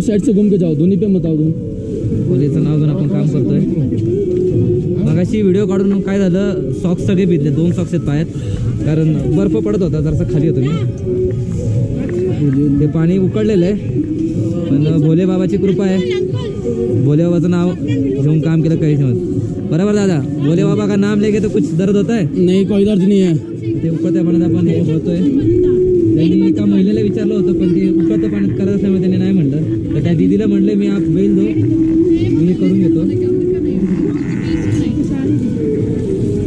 उस side से घूम के जाओ दोनों पे मत आओ तुम। भोलेचं नाव घेऊन आपण काम करतोय. मगाशी व्हिडिओ काढून काय झालं? सॉक्स सगळे भिजले दोन सॉक्स आहेत पायात. कारण बर्फ पडत होता जरासा खाली होतो मी. ते पाणी उकळलेलं आहे. पण भोले बाबाची कृपा आहे. भोले बाबाचं नाव घेऊन काम केलं काहीच नव्हतं बरोबर दादा भोले बाबा का नाम लेके तो कुछ दर्द होता है? नहीं कोई दर्द नहीं है। ते उकळत्या पाण्यात आपण हे होतोय त्यांनी एका महिलेला विचारलं होतं पण ते उकळत्या पाण्यात करत असल्यामुळे त्यांनी नाही म्हणलं तर त्या दिदीला म्हणले मी आप बैल दो मी हे करून घेतो.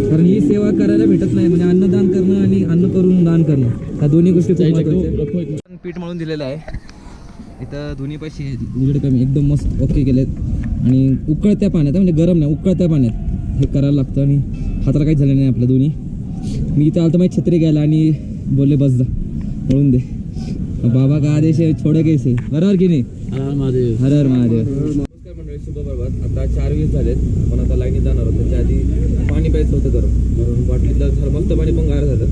कारण ही सेवा करायला भेटत नाही म्हणजे अन्नदान करणं आणि अन्न करून दान करणं ह्या दोन्ही गोष्टी पीठ मळून दिलेलं आहे. इथं दोन्ही पैसे उजेड कमी एकदम मस्त ओके केलेत. आणि उकळत्या पाण्यात म्हणजे गरम नाही उकळत्या पाण्यात हे करायला लागतं आणि हाताला काही झालं नाही आपल्या दोन्ही. मी इथं आलतो माझी छत्री घ्यायला आणि बोलले बस जा मळून दे. बाबा का आदेश आहे छोडं केस आहे. बरोबर की नाही? महादेव. हर हर महादेव. नमस्कार मंडळी शुभ प्रभात. आता चार वीस झालेत आपण आता लाईनीत जाणार आहोत. त्याच्या आधी पाणी प्यायचं होतं गरम. कारण बाटलीतलं थर्मलचं पाणी पण गार झालं.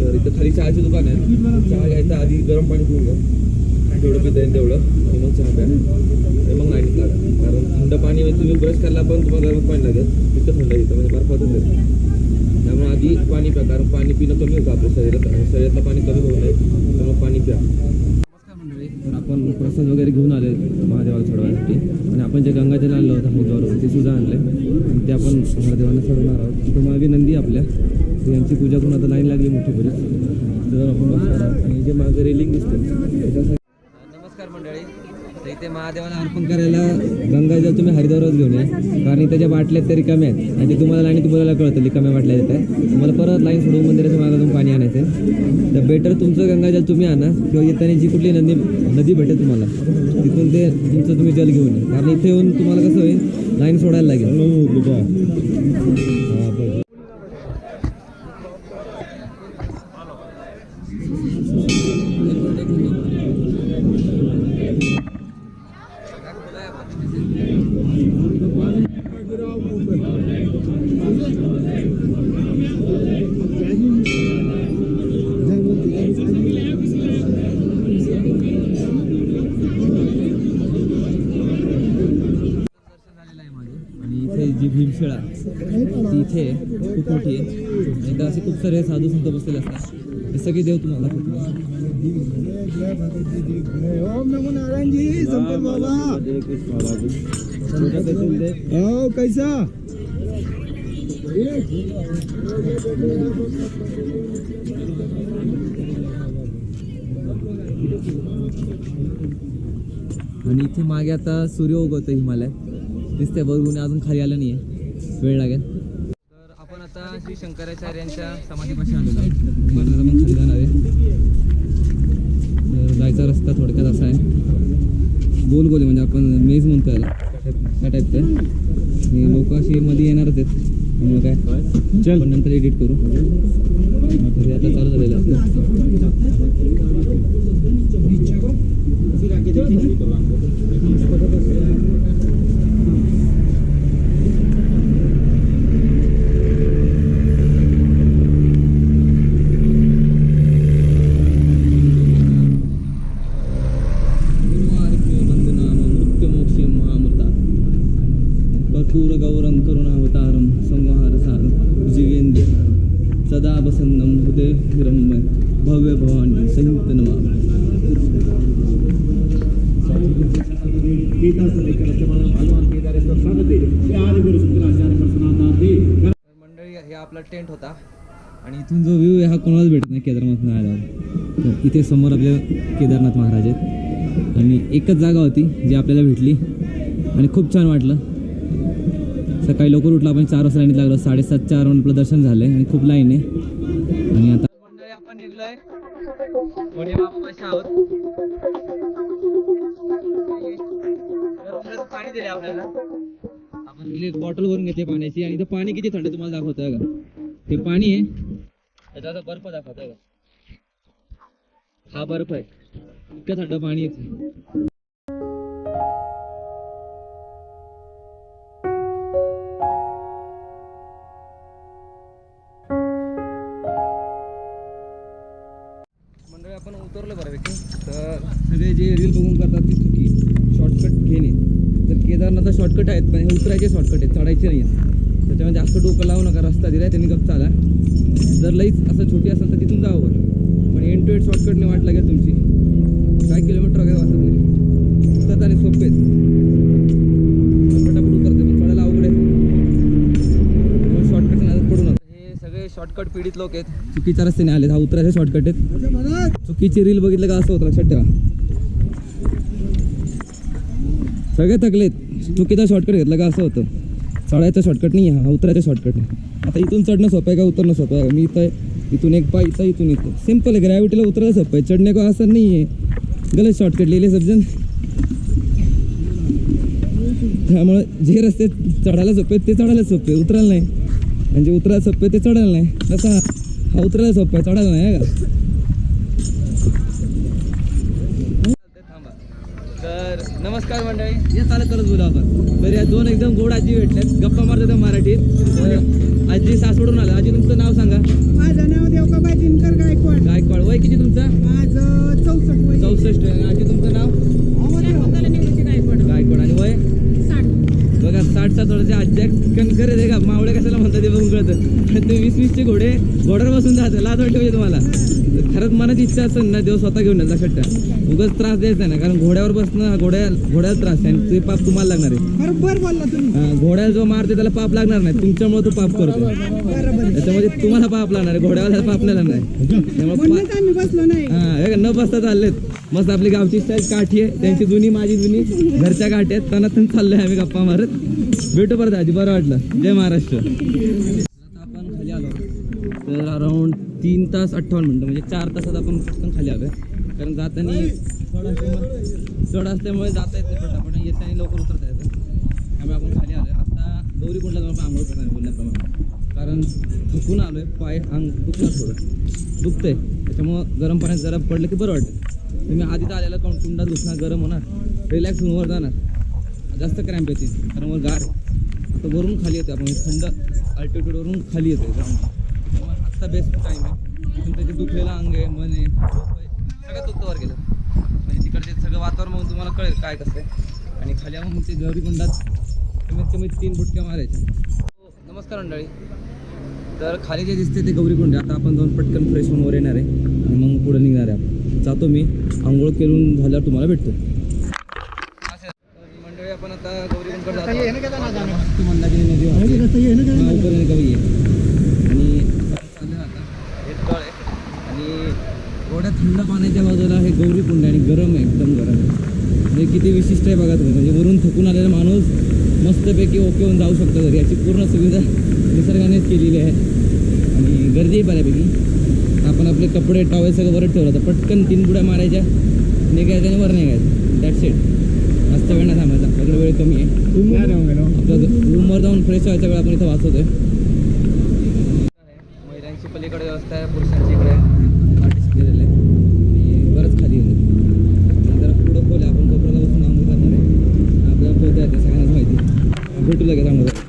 तर इथं खाली चहाची दुकान आहे. चहा घ्यायचा आधी गरम पाणी पिऊन घ्या. जेवढं पिता येईल तेवढं. आणि मग चहा प्या. आणि मग लाईनीत लागा. कारण थंड पाणी म्हणजे तुम्ही ब्रश करायला पण तुम्हाला गरम पाणी लागेल. तिथं थंड येतं म्हणजे बर्फातच येतं त्यामुळे आधी पाणी प्या. कारण पाणी पिणं कमी होतं आपल्या शरीरात. शरीरातलं पाणी कमी होऊ नये. त्यामुळे पाणी प्या. तर आपण प्रसाद वगैरे घेऊन आले महादेवाला चढवायसाठी. आणि आपण जे गंगाजल आणलं होतं हरिद्वारवरून ते सुद्धा आणलं आणि ते आपण महादेवांना चढवणार आहोत. तिथं मागे नंदी आहे आपल्या यांची पूजा करून आता लाईन लागली मोठी बरीच. तर आपण आणि जे मागे रेलिंग दिसते त्याच्यासाठी इथे महादेवाला अर्पण करायला गंगाजल तुम्ही हरिद्वारच घेऊन या. कारण इथे बाटल्यात बाटल्या कमी आहेत. आणि ते तुम्हाला आणि तुम्हाला कळतं कमी बाटल्या येत आहे तुम्हाला परत लाईन सोडून मंदिराच्या मागातून पाणी आणायचं आहे. तर बेटर तुमचं गंगाजल तुम्ही आणा. किंवा येताना जी कुठली नदी नदी भेटेल तुम्हाला तिथून ते तुमचं तुम्ही जल घेऊन या. कारण इथे येऊन तुम्हाला कसं होईल लाईन सोडायला लागेल. इथे जी भीमशिळा ती इथे खूप मोठी आहे. इथं असे खूप सारे साधू संत बसलेले असतात. हे सगळे देव तुम्हाला बाबा. ओ कैसा? आणि इथे मागे आता सूर्य उगवतो हिमालय दिसते बरोबर अजून खाली आलं नाही आहे वेळ लागेल. तर आपण आता श्री शंकराचार्यांच्या समाधीपाशी आलेलो आहोत. पण आहे. तर जायचा रस्ता थोडक्यात असा आहे. गोल गोल म्हणजे आपण मेज म्हणतो याला. त्या टाईपचं आहे. आणि लोक अशी मध्ये येणारच आहेत. त्यामुळे काय? चल. पण नंतर एडिट करू. आता चालू झालेलं असतं आणि इथून जो व्ह्यू आहे हा कोणालाच भेटत नाही केदारनाथ आल्यावर. तर इथे समोर आपले केदारनाथ महाराज आहेत. आणि एकच जागा होती जी आपल्याला भेटली. आणि खूप छान वाटलं. सकाळी लवकर उठलं आपण चार वाजता लाईनीत लागलो. साडेसात चार आपलं दर्शन झालंय आणि खूप लाईन आहे. आणि आता आपण पाणी दिले आपल्याला. आपण बॉटल भरून घेते पाण्याची. आणि इथं पाणी किती थंड तुम्हाला दाखवतोय का? हे पाणी आहे. त्याचा बर्फ दाखवत हा बर्फ आहे. इतकं थंड पाणी येते आपण जे रील बघून करतात शॉर्टकट घेणे. तर शॉर्टकट आहेत पण हे उतरायचे शॉर्टकट आहेत. चढायचे नाही आहेत त्याच्यामध्ये जास्त डोकं लावू नका रस्ता दिलाय त्यांनी गप चाला. जर लईच असं छोटी असेल तर तिथून जावं पण एन टू एट शॉर्टकटने वाट लागेल तुमची. काय किलोमीटर वगैरे वाचत नाही. उतरत आणि सोपे आहेत. पटापट उतरते पण अवघड आहे. शॉर्टकट नादात पडू नका. हे सगळे शॉर्टकट पीडित लोक आहेत. चुकीच्या रस्त्याने आले हा उतरायचे शॉर्टकट आहेत. चुकीची रील बघितलं का असं होतं लक्षात ठेवा. सगळे थकलेत. चुकीचा शॉर्टकट घेतला का असं होतं. चढायचा शॉर्टकट नाही हा उतरायचा शॉर्टकट नाही. आता इथून चढणं सोपं आहे का? उतरणं सोपं आहे. मी इथं इथून एक पाय इथं इथून इथं. सिंपल आहे ग्रॅव्हिटीला उतरायला सोपं आहे. चढणे का असं नाही आहे गलत शॉर्टकट लिहिले सर्जन त्यामुळे जे रस्ते चढायला सोपे आहेत ते चढायला सोपे आहे, उतरायला नाही. म्हणजे उतरायला सोपे आहे, ते चढायला नाही. तसा हा उतरायला सोपं आहे चढायला नाही आहे का तर नमस्कार मंडळी हे चालत करत बोलू आपण. तर या दोन एकदम गोड आजी भेटल्यात. गप्पा मारतात मराठीत. आजी सासवडून आला. आजी तुमचं नाव सांगा. माझं नाव देवकाबाई दिनकर गायकवाड. गायकवाड. वय किती तुमचं? माझं चौसष्ट चौसष्ट. आजी तुमचं नाव? गायकवाड. आणि वय? बघा साठ सात वर्षाच्या आज्या कणखर आहे का मावळे कशाला म्हणतात ते बघून कळतं. ते वीस वीसचे घोडे घोड्यावर बसून जातात. लाज वाटते म्हणजे तुम्हाला. खरंच मनात इच्छा असेल ना देव स्वतः घेऊन लक्षात ठेवा उगाच त्रास द्यायचा ना कारण घोड्यावर बसणं हा घोड्या घोड्याला त्रास आहे आणि ते पाप तुम्हाला लागणार आहे. बरोबर बोलला तुम्ही. हा, घोड्याला जो मारते त्याला पाप लागणार नाही. तुमच्यामुळे तो पाप करतो बरोबर. त्याच्यामध्ये तुम्हाला पाप लागणार आहे. घोड्याला पाप नाही लागणार आहे. त्यामुळे पा- म्हणूनच आम्ही बसलो नाही. हा हे का, न बसता चाललेत. मस्त आपली गावची स्टाईल काठी आहे. त्यांची जुनी माझी जुनी घरच्या काठी आहेत. त्यांना पण चाललोय आम्ही गप्पा मारत. भेटू परत आजी बरं वाटलं. जय महाराष्ट्र. आता आपण खाली आलो. तर अराऊंड तीन तास अठ्ठावन्न मिनटं म्हणजे चार तासात आपण पटकन खाली आलोय. कारण जाताना चढ असल्यामुळे जाता येत नाही पटापट येताना लवकर उतरता येतं. त्यामुळे आपण खाली आलो आता गौरी कुंडला जाऊन आपण आंघोळ करणार आहे बोलण्याप्रमाणे. कारण थकून आहे पाय अंग दुखणार थोडं. दुखतं आहे त्याच्यामुळं गरम पाण्यात जरा पडलं की बरं वाटतं. तुम्ही आधी तर आलेला कोण कुंडात दुखणार गरम होणार. रिलॅक्स होऊन वर जाणार. जास्त क्रॅम्प येते कारण वर गार आता वरून खाली येते आपण. थंड अल्टिट्यूडवरून खाली येते ग्राउंड वाजता बेस्ट टाईम आहे. तिथून त्याचे दुखलेलं अंग आहे मन आहे सगळं दुखतं गेलं. म्हणजे तिकडचे सगळं वातावरण बघून तुम्हाला कळेल काय कसं आहे. आणि खाली मग ते गौरीकुंडात कमीत कमी तीन बुटक्या मारायच्या. नमस्कार मंडळी. तर खाली जे दिसते ते गौरीकुंड आता आपण दोन पटकन फ्रेश होऊन वर येणार आहे. आणि मग पुढे निघणार आहे आपण. जातो मी. आंघोळ करून झाल्यावर तुम्हाला भेटतो. मंडळी आपण आता गौरीकुंडकडे जातो मस्त मंदाकिनी नदी वाहते. हा, उपर नदी कवी आहे आणि आपण चाललोय आता हे तळ आहे आणि एवढ्या थंड पाण्याच्या बाजूला हे गौरी कुंड आहे आणि गरम आहे एकदम गरम आहे. म्हणजे किती विशिष्ट आहे बघा तुम्ही. म्हणजे वरून थकून आलेला माणूस मस्तपैकी ओके होऊन जाऊ शकतो घरी. याची पूर्ण सुविधा निसर्गानेच केलेली आहे. आणि गर्दी आहे बऱ्यापैकी. आपण आपले कपडे टॉवेल सगळं बरं ठेवलं तर पटकन तीन बुड्या मारायच्या. निघायच्या आणि वर निघायचं. दॅट्स इट जास्त वेळ नाही थांबायचा. आपल्याकडे वेळ कमी आहे. आपलं रूमवर जाऊन फ्रेश व्हायचा वेळ आपण इथं वाचवतोय. महिलांची पलीकडे व्यवस्था आहे. पुरुषांची इकडे पार्टिशन केलेलं आहे आणि बरंच खाली आहे आणि जरा पुढं खोल आहे आपण कोपऱ्याला बसून आंघोळ करणार आहे आपल्याला पोहता येते सगळ्यांनाच माहिती भेटू लगेच आंघोळ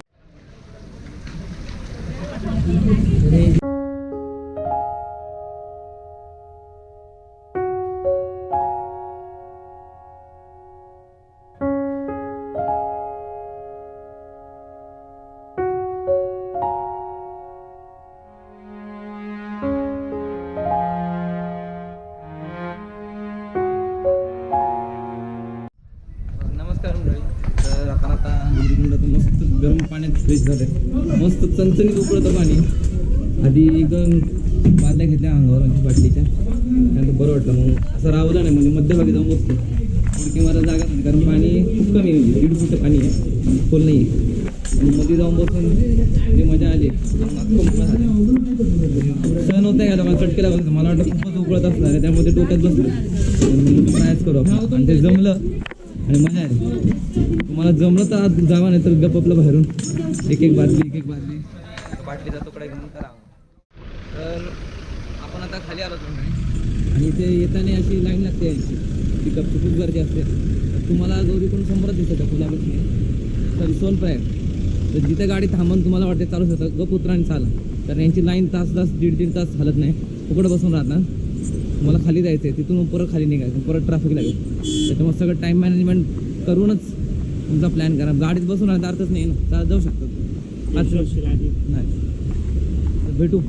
फ्रेश झालं. मस्त चणचणीत उकळतं पाणी आधी एकदम बादल्या घेतल्या अंगावर आमच्या बाटलीच्या. त्यानंतर बरं वाटलं मग असं राहलं नाही म्हणजे मध्यभागी जाऊन बसतो उडकी मारा जागा नाही कारण पाणी खूप कमी म्हणजे दीड फुट पाणी आहे. खोल नाही आहे. मध्ये जाऊन बसून जे मजा आली सहन अख्खं मोकळं सण का मला चटकेला बसलं मला वाटलं खूपच उकळत असणार आहे त्यामुळे डोक्यात बसलं. ट्रायच करू आपण. आणि ते जमलं. आणि मजा आली. तुम्हाला जमलं तर आज जावा नाही तर गप आपलं बाहेरून. एक एक बादली एक एक बादली बाटलीचा तुकडा घेऊन करा तर आपण आता खाली आलो तुम्ही. आणि इथे येताना अशी लाईन लागते यायची पिकअपची खूप गर्दी असते. तर तुम्हाला गौरी कोण समोरच दिसत आहे फुलापेक्षा सॉरी सोनप्रयाग तर जिथे गाडी थांबून तुम्हाला वाटते चालू शकतं गप उतरा आणि चाला. कारण यांची लाईन तास तास दीड दीड तास हलत नाही. फुकट बसून राहतात मला खाली जायचं आहे तिथून परत खाली निघायचं परत ट्रॅफिक लागेल. त्याच्यामुळे सगळं टाईम मॅनेजमेंट करूनच तुमचा प्लॅन करा. गाडीत बसून राहता अर्थच नाही ना. जाऊ शकतात आज नाही. भेटू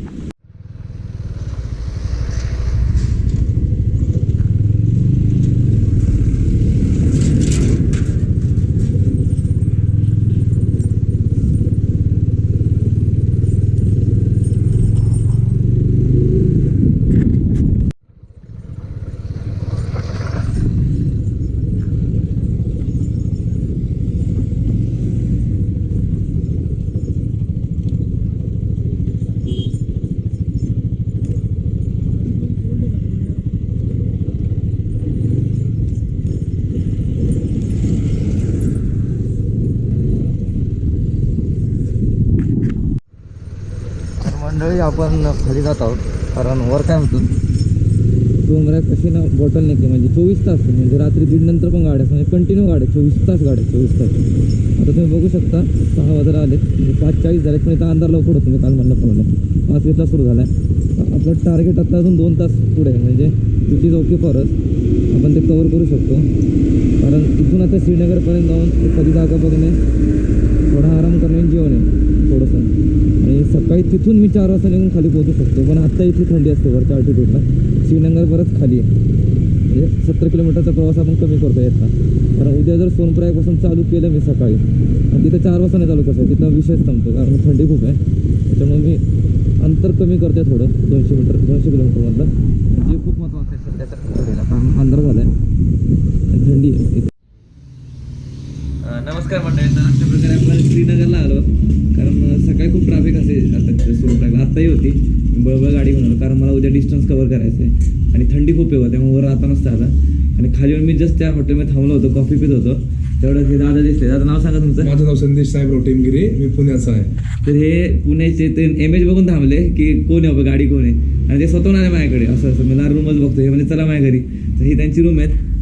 तर मंडळी आपण खाली जात आहोत. कारण वर काय म्हणतो डोंगरात कशी ना बॉटल नाही म्हणजे चोवीस तास म्हणजे रात्री दीड नंतर पण गाड्या म्हणजे कंटिन्यू गाड्या चोवीस तास गाड्या चोवीस तास. आता तुम्ही बघू शकता सहा वाजता आलेत म्हणजे पाच चाळीस झालेत पण इथं अंधार लवकर होतो मी काल म्हणलं पण पाच वीसला सुरू झाला आहे आपलं टार्गेट आता अजून दोन तास पुढे आहे म्हणजे इट इज ओके फॉर आपण ते कवर करू शकतो. कारण इथून आता श्रीनगरपर्यंत जाऊन कधी जागा बघणे थोडा आराम करणे आणि जेवण. आहे सकाळी तिथून मी चार वाजता निघून खाली पोहोचू शकतो. पण आत्ता इथे थंडी असते वरच्या अल्टिट्यूडला श्रीनगर बरंच खाली आहे. म्हणजे सत्तर किलोमीटरचा प्रवास आपण कमी करतो याचा कारण उद्या जर सोनप्रायापासून चालू केलं मी सकाळी आणि तिथं चार वाजता नाही चालू करतो तिथं विषयच थांबतो कारण थंडी खूप आहे. त्याच्यामुळे मी अंतर कमी करते थोडं दोनशे मीटर दोनशे किलोमीटरमधलं जे खूप महत्त्वाचं आहे सध्याच्या कारण अंधार झाला आहे आणि थंडी आहे. नमस्कार मंडळी तर अशा प्रकारे आपण श्रीनगरला आलो. कारण सकाळी खूप ट्रॅफिक असेल आता सोनप्रयागला आत्ताही होती. बळबळ गाडी आलो. कारण मला उद्या डिस्टन्स कव्हर करायचं आहे आणि थंडी खूप आहे त्यामुळे वर आता नसतं आला आणि खाली येऊन मी जस्ट त्या हॉटेलमध्ये थांबलो होतो कॉफी पित होतो. तेवढं हे दादा दिसले. दादा नाव सांगा तुमचं? माझं नाव संदेश साहेब रोटेमगिरे. मी पुण्याचा आहे. तर हे पुण्याचे ते इमेज बघून थांबले की कोण आहे गाडी कोण आहे? आणि ते स्वतःहून आले माझ्याकडे. असं असं. मला रूमच बघतो हे म्हणजे चला माझ्या घरी. तर ही त्यांची रूम आहेत.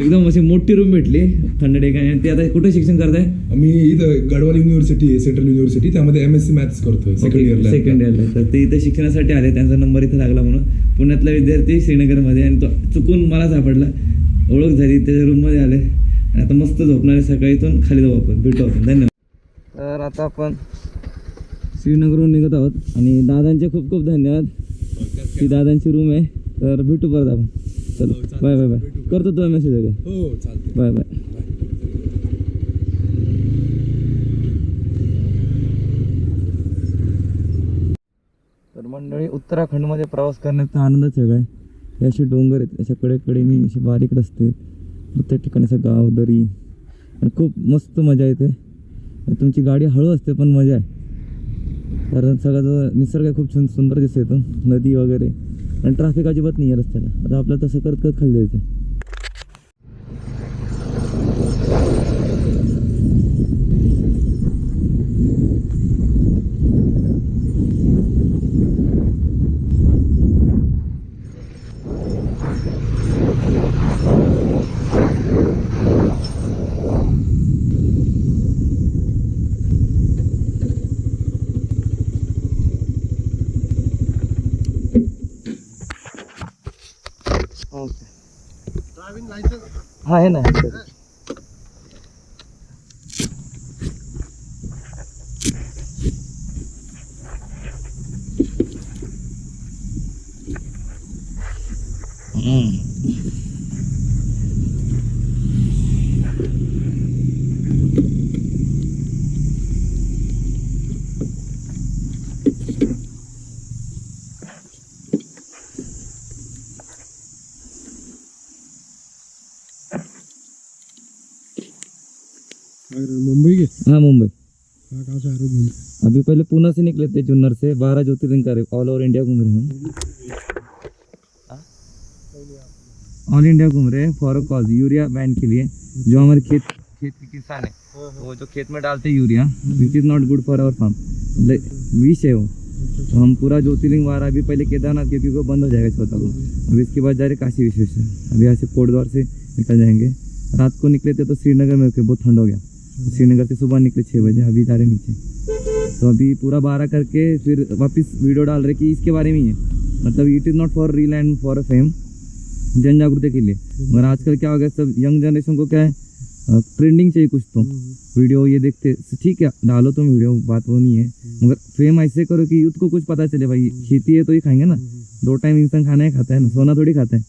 एकदम अशी मोठी रूम भेटली. थंड ठिकाणी. आणि ते आता कुठे शिक्षण करताय? मी इथं गडवाल युनिव्हर्सिटी आहे सेंट्रल युनिव्हर्सिटी त्यामध्ये एम एस सी मॅथ्स करतोय सेकंड इयरला सेकंड इयरला तर ते इथे शिक्षणासाठी आले. त्यांचा नंबर इथे लागला म्हणून. पुण्यातला विद्यार्थी श्रीनगरमध्ये आणि तो चुकून मला सापडला. ओळख झाली. त्याच्या रूममध्ये आले. आणि आता मस्त झोपणार आहे. सकाळी इथून खाली जाऊ आपण. भेटू आपण. धन्यवाद. तर आता आपण श्रीनगरहून निघत आहोत. आणि दादांचे खूप खूप धन्यवाद. ही दादांची रूम आहे. तर भेटू परत आपण. चलो बाय बाय बाय. करतो तुला मेसेज वगैरे हो चालते बाय बाय. तर मंडळी उत्तराखंडमध्ये प्रवास करण्याचा आनंदच वेगळा आहे. हे असे डोंगर आहेत अशा कडेकडेने असे बारीक रस्ते आहेत. प्रत्येक ठिकाणी असं गाव दरी. आणि खूप मस्त मजा येते. आणि तुमची गाडी हळू असते पण मजा आहे. कारण सगळा जो निसर्ग आहे खूप छान सुंदर दिसतो. नदी वगैरे. आणि ट्रॅफिक अजिबात नाही आहे रस्त्याला आता आपल्याला तसं करत करत खाली जायचं आहे. आहे ना? मुंबई के? हाँ मुंबई। कहाँ कहाँ से आ रहे हो अभी पहले पुणे से निकले थे जुन्नर से बारह ज्योतिर्लिंग कर ऑल ओवर इंडिया घूम रहे हैं हम। ऑल इंडिया घूम रहे हैं फॉर कॉज यूरिया बैन के लिए जो हमारे खेत खेत के किसान है। वो जो खेत में डालते हैं urea which is not good for our farm विष है वो। तो हम पूरा ज्योतिर्लिंग वारा अभी पहले केदारनाथ क्योंकि वो बंद हो जाएगा छोटा को अभी इसके बाद जा रहे काशी विश्वेश्वर। अभी यहाँ से कोटद्वार से निकल जाएँगे। रात को निकले थे तो श्रीनगर में बहुत ठंड हो गया। श्रीनगर से सुबह निकले छः बजे, अभी जा रहे नीचे। तो अभी पूरा बारह करके फिर वापस वीडियो डाल रहे कि इसके बारे में ही है। मतलब it is not for reel and for a fame जनजागृति के लिए। मगर आजकल क्या हो गया, सब यंग जनरेशन को क्या है ट्रेंडिंग चाहिए कुछ तो। वीडियो ये देखते, ठीक है, डालो तुम वीडियो, बात वो नहीं है। मगर फेम ऐसे करो कि यूथ को कुछ पता चले भाई, खेती है तो ही खाएँगे ना। दो टाइम इंसान खाना ही खाता है ना, सोना थोड़ी खाता है।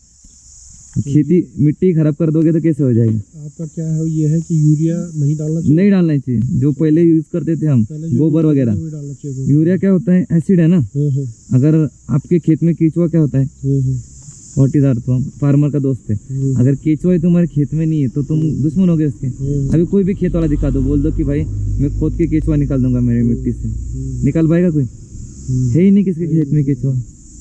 खेती मिट्टी खराब कर दोगे तो कैसे हो जाएगा? आपका क्या है ये है कि यूरिया नहीं डालना चाहिए। नहीं डालना चाहिए। जो पहले यूज़ करते थे हम गोबर वगैरह। यूरिया क्या होता है? एसिड है ना? हाँ, हाँ, अगर आपके खेत में केचुआ क्या होता है? हाँ, हाँ, पॉटीदार तो फार्मर का दोस्त है। अगर केचुआ ही तुम्हारे खेत में नहीं है तो तुम दुश्मन हो गए उसके। अभी कोई भी खेत वाला दिखा दो बोल दो कि भाई मैं खोद के केचुआ निकाल दूँगा मेरी मिट्टी से। निकाल पाएगा कोई? हाँ, है ही नहीं किसके खेत में केचुआ।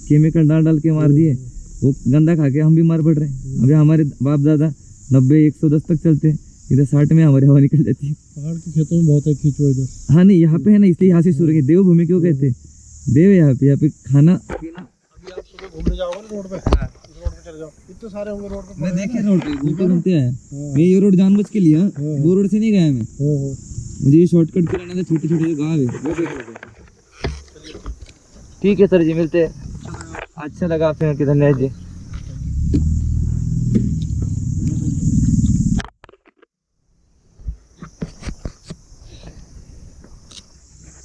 केमिकल डाल डाल के मार दिए। वो गंदा खा के हम भी मार पड़ रहे हैं। अभी हमारे बाप दादा नब्बे एक सौ दस तक चलते हैं। इधर साठ में हमारी हवा निकल जाती है। पहाड़ के खेतों में बहुत है खींचो इधर। हाँ नहीं यहाँ पे है ना इसलिए यहाँ से शुरू की देवभूमि क्यों कहते हैं? देव है यहाँ पे यहाँ पे खाना अभी आप सुबह घूमने जाओगे रोड पे? रोड पे चले जाओ। इतने सारे होंगे रोड पे मैं देखे रोड पे घूमते घूमते आया हाँ, मैं ये रोड जानबूझ के लिया हाँ। वो रोड से नहीं गया मैं। हाँ, हाँ। मुझे ये शॉर्टकट था छोटे छोटे जो गाँव है। ठीक है सर जी मिलते हैं। अच्छा लगा आपसे मिलकर धन्यवाद जी।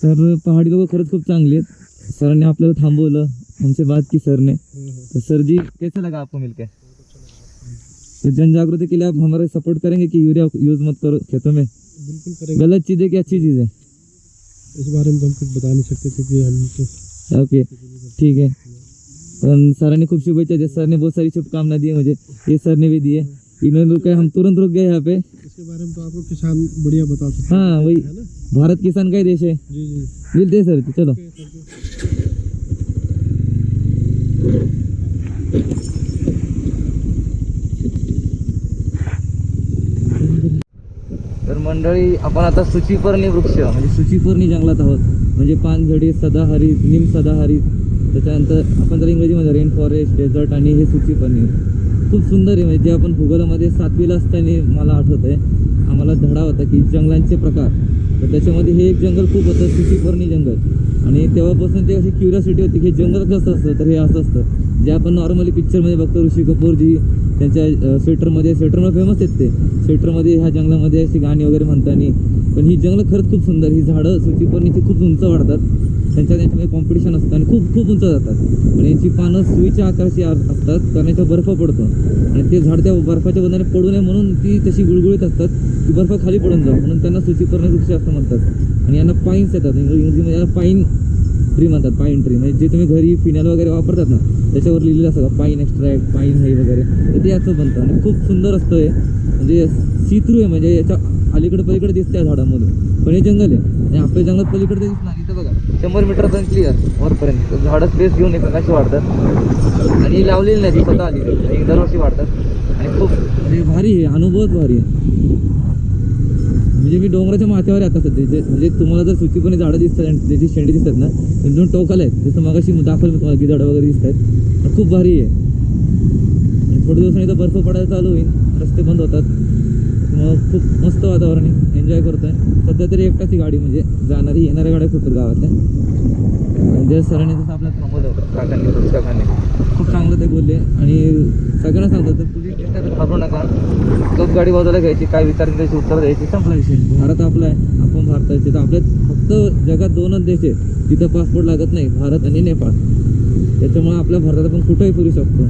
सर पहाड़ी लोक खरंच खूप चांगली आहेत सरांनी आपल्याला थांबवलं हमसे बात की सर ने। तो सर जी कैसे लगा आपको मिलके? तो जन जागृति के लिए आप हमारे सपोर्ट करेंगे कि यूरिया यूज़ मत करो खेतों में? बिल्कुल करेंगे। गलत चीज़ है कि अच्छी चीज़? है इस बारे में तो हम कुछ बता नहीं सकते क्योंकि हम तो ओके ठीक है। पण सरांनी खूप शुभेच्छा दिया सर ने बहुत सारी शुभकामना दी है मुझे ये सर ने भी दी है इन्होंने रुका हम तुरंत रुक गए यहाँ पे। इसके बारे में तो आपको किसान बढ़िया बता सकते हैं। हाँ वही। भारत किसान का ही देश है। जी जी। मिलते सर चलो। तर मंडळी आपण आता सुचीपर्णी वृक्ष म्हणजे सुचीपर्णी जंगलात आहोत. म्हणजे पानझडी सदाहरित निम सदाहरित त्याच्यानंतर आपण जर इंग्रजीमध्ये रेन फॉरेस्ट डेझर्ट आणि हे सुचीपर्णी खूप सुंदर आहे म्हणजे जे आपण भूगोलामध्ये सातवीला असताना मला आठवत आहे आम्हाला धडा होता की जंगलांचे प्रकार. तर त्याच्यामध्ये हे एक जंगल खूप होतं सुचीपर्णी जंगल. आणि तेव्हापासून ते अशी क्युरियोसिटी होती की हे जंगल कसं असतं तर हे असं असतं. जे आपण नॉर्मली पिक्चरमध्ये बघतो ऋषी कपूरजी त्यांच्या स्वेटरमध्ये स्वेटरमध्ये फेमस आहेत ते. स्वेटरमध्ये ह्या जंगलामध्ये अशी गाणी वगैरे म्हणताना. पण ही जंगलं खरंच खूप सुंदर ही झाडं सुचीपर्णीची खूप उंच वाढतात. त्यांच्या त्यांच्यामध्ये कॉम्पिटिशन असतं आणि खूप खूप उंच जातात. आणि यांची पानं सुईच्या आकाराची असतात कारण याच्यावर बर्फ पडतो. आणि ते झाड त्या बर्फाच्या बंधाने पडू नये म्हणून ती तशी गुळगुळीत असतात की बर्फ खाली पडून जाऊ. म्हणून त्यांना करणे वृक्ष असं म्हणतात. आणि यांना पाईन्स येतात. इंग्रजीमध्ये याला पाईन ट्री म्हणतात पाईन ट्री म्हणजे जे तुम्ही घरी फिनाल वगैरे वापरतात ना त्याच्यावर लिहिलेलं असतं का? पाईन एक्स्ट्रॅक्ट पाईन हे वगैरे. तर ते याचं बनतं. आणि खूप सुंदर असतं हे. म्हणजे सी थ्रू आहे. म्हणजे याच्या अलीकडे पलीकडे दिसते या झाडामधून. पण हे जंगल आहे. आणि आपल्या जंगलात पलीकडे दिसणार इथं बघा. शंभर मीटरपर्यंत क्लिअर वरपर्यंत. तर झाडं स्पेस घेऊन एकमेकाशी वाढतात. आणि लावलेली नाही ती स्वतः आली. एक दरवर्षी वाढतात. आणि खूप म्हणजे भारी आहे. अनुभवच भारी आहे. म्हणजे मी डोंगराच्या माथ्यावर आहे आता सध्या. जे म्हणजे तुम्हाला जर सुचीपणे झाडं दिसतात आणि त्याची शेंडी दिसतात ना दोन टोकाला आहेत. जसं मगाशी दाखवलं मी तुम्हाला की झाडं वगैरे दिसत आहेत. खूप भारी आहे. आणि थोड्या दिवसांनी तर बर्फ पडायला चालू होईल. रस्ते बंद होतात. खूप मस्त वातावरण आहे. एन्जॉय करतोय. सध्या तरी एकटाच ही गाडी म्हणजे. जाणारी येणाऱ्या गाड्या खूप गावात गावातल्या. म्हणजे सरांनी जसं आपल्याला थांबवलं होतं काकांनी सुरेश काकांनी खूप चांगलं ते बोलले. आणि सगळ्यांना सांगतो तर पोलीस स्टेशनात घाबरू नका. तोच गाडी बाजूला घ्यायची काय विचार द्यायची उत्तर द्यायची. संपला विषय. भारत आपला आहे. आपण भारताचे तर आपल्यात फक्त जगात दोनच देश आहेत. तिथं पासपोर्ट लागत नाही. भारत आणि नेपाळ. त्याच्यामुळे आपल्या भारतात आपण कुठंही फिरू शकतो.